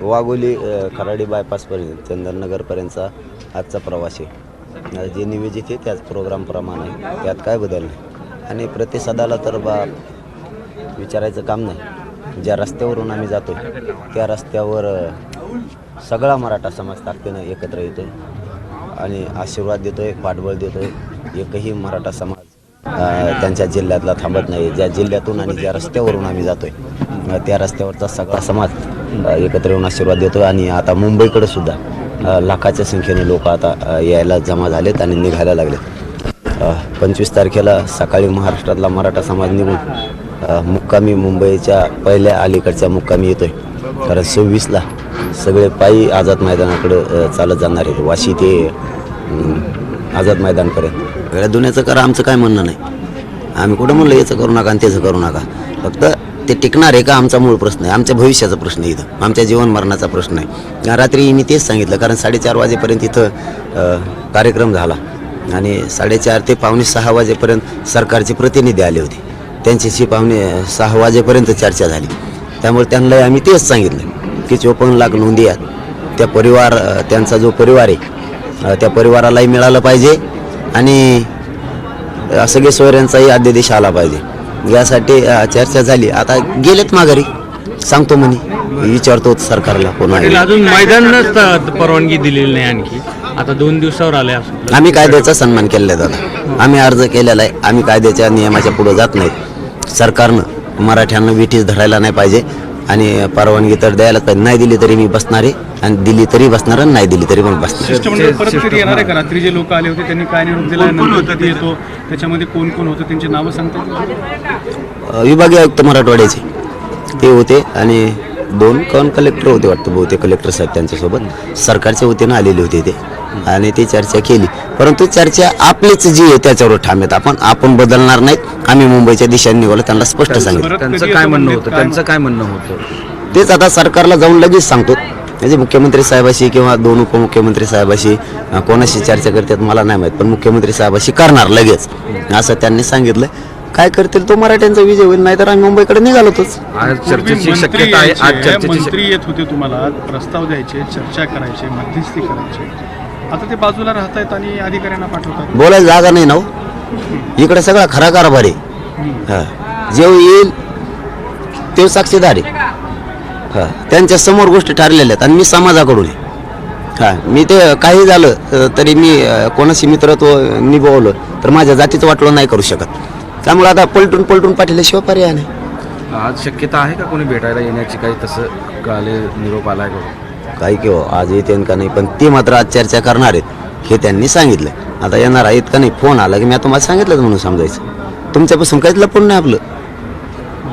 वाघोली खराडी बायपासपर्यंत चंदननगरपर्यंतचा आजचा प्रवास आहे. जे नियोजित आहे त्याच प्रोग्रामप्रमाणे आहे. त्यात काय बदल नाही. आणि प्रतिसादाला तर बा विचारायचं काम नाही. ज्या रस्त्यावरून आम्ही जातो त्या रस्त्यावर सगळा मराठा समाज ताकदीनं एकत्र येतो आणि आशीर्वाद देतो आहे पाठबळ देतो आहे एकही मराठा समाज त्यांच्या जिल्ह्यातला थांबत नाही. ज्या जिल्ह्यातून आणि ज्या रस्त्यावरून आम्ही जातो आहे त्या रस्त्यावरचा सगळा समाज एकत्र येऊन आशीर्वाद देतो आणि आता मुंबईकडे सुद्धा लाखाच्या संख्येने लोक आता यायला जमा झालेत आणि निघायला लागलेत. पंचवीस तारखेला सकाळी महाराष्ट्रातला मराठा समाज निघून मुक्कामी मुंबईच्या पहिल्या अलीकडच्या मुक्कामी येतोय. कारण सव्वीसला सगळे पायी आझाद मैदानाकडे चालत जाणार आहेत. वाशी ते आझाद मैदानपर्यंत. वेळ्या दुन्याचं करा आमचं काय म्हणणं नाही. आम्ही कुठं म्हणलं याचं करू नका आणि त्याचं करू नका. फक्त ते टिकणार आहे का आमचा मूळ प्रश्न आहे. आमच्या भविष्याचा प्रश्न आहे इथं. आमच्या जीवन मरणाचा प्रश्न आहे. रात्री मी तेच सांगितलं कारण साडेचार वाजेपर्यंत इथं कार्यक्रम झाला. आणि साडेचार ते पावणे सहा वाजेपर्यंत सरकारचे प्रतिनिधी आले होते. त्यांच्याशी पावणे सहा वाजेपर्यंत चर्चा झाली. त्यामुळे त्यांनाही आम्ही तेच सांगितलं की चोपन्न लाख नोंदी आहेत त्या परिवार त्यांचा जो परिवार आहे त्या परिवारालाही मिळालं पाहिजे आणि सगळे सोयऱ्यांचाही आद्यदेश आला पाहिजे. यासाठी चर्चा झाली. आता गेलेत माघारी. सांगतो म्हणे. विचारतो सरकारला त्याला अजून मैदानच परवानगी दिलेली नाही आणखी. आता दोन दिवसावर आलंय असं. आम्ही कायद्याचा सन्मान केलेला आहे दादा. आम्ही अर्ज केलेला आहे. आम्ही कायद्याच्या नियमाच्या पुढे जात नाहीत सरकारनं मराठ्यांना विठीस धरायला नाही पाहिजे. आणि परवानगी तर द्यायलाच पाहिजे नाही दिली तरी मी बसणार आहे. आणि दिली तरी बसणार आणि नाही दिली तरी पण बसणार. शिष्टमंडळ परत कधी येणार आहे का? रात्री जे लोक आले होते त्यांनी काय निरोप दिला? नंतर कधी येतो. त्याच्यामध्ये कोण कोण होतं? त्यांची नावं सांगता येतील? अ, विभागीय आयुक्त मराठवाड्याचे. ते होते आणि दोन कॉन कलेक्टर होते वाटतं बहुतेक कलेक्टर साहेब त्यांच्यासोबत. सरकारच्या वतीनं आलेले होते ते. आणि ती चर्चा केली. परंतु चर्चा आपलीच जी आहे त्याच्यावर ठाम आहेत. आपण आपण बदलणार नाहीत. आम्ही मुंबईच्या दिशेने निघालो त्यांना स्पष्ट सांगितलं. त्यांचं काय म्हणणं? होतं? त्यांचं काय म्हणणं होतं? तेच आता सरकारला जाऊन लगेच सांगतो. म्हणजे मुख्यमंत्री साहेबाशी किंवा दोन उपमुख्यमंत्री साहेबाशी कोणाशी चर्चा करतात मला नाही माहीत. पण मुख्यमंत्री साहेबाशी करणार लगेच. असं त्यांनी सांगितलं. काय करतील? तो मराठ्यांचा विजय होईल नाहीतर आम्ही मुंबईकडे निघालोतच. आज पूर्वी चर्चेची शक्यता आहे आज मंत्री येत होते तुम्हाला. प्रस्ताव द्यायचे चर्चा करायचे मध्यस्थी करायचे. आता ते बाजूला राहतायत आणि अधिकाऱ्यांना पाठवतात. बोलायला जागा नाही ना हो. इकडे सगळा खरा कारभार आहे. हा. जेव येईल ते साक्षीदार आहे. हा. त्यांच्यासमोर गोष्टी ठरलेल्या आहेत आणि मी समाजाकडून आहे. हा. मी ते काही झालं अ, तरी मी अ, कोणाशी मित्रत्व निभवलं तर माझ्या जातीचं वाटलं नाही करू शकत. त्यामुळे आता पलटून पलटून पाठवल्याशिवाय पर्याय नाही. आज शक्यता आहे का कोणी भेटायला येण्याची? काही तसं काले निरोप आलाय का? काही किंवा आज येते का नाही पण ते मात्र आज चर्चा करणार आहेत हे त्यांनी सांगितलं आता येणार आहेत का नाही फोन आला की मी तुम्हाला सांगितलं म्हणून समजायचं. तुमच्यापासून काहीच लपून नाही आपलं.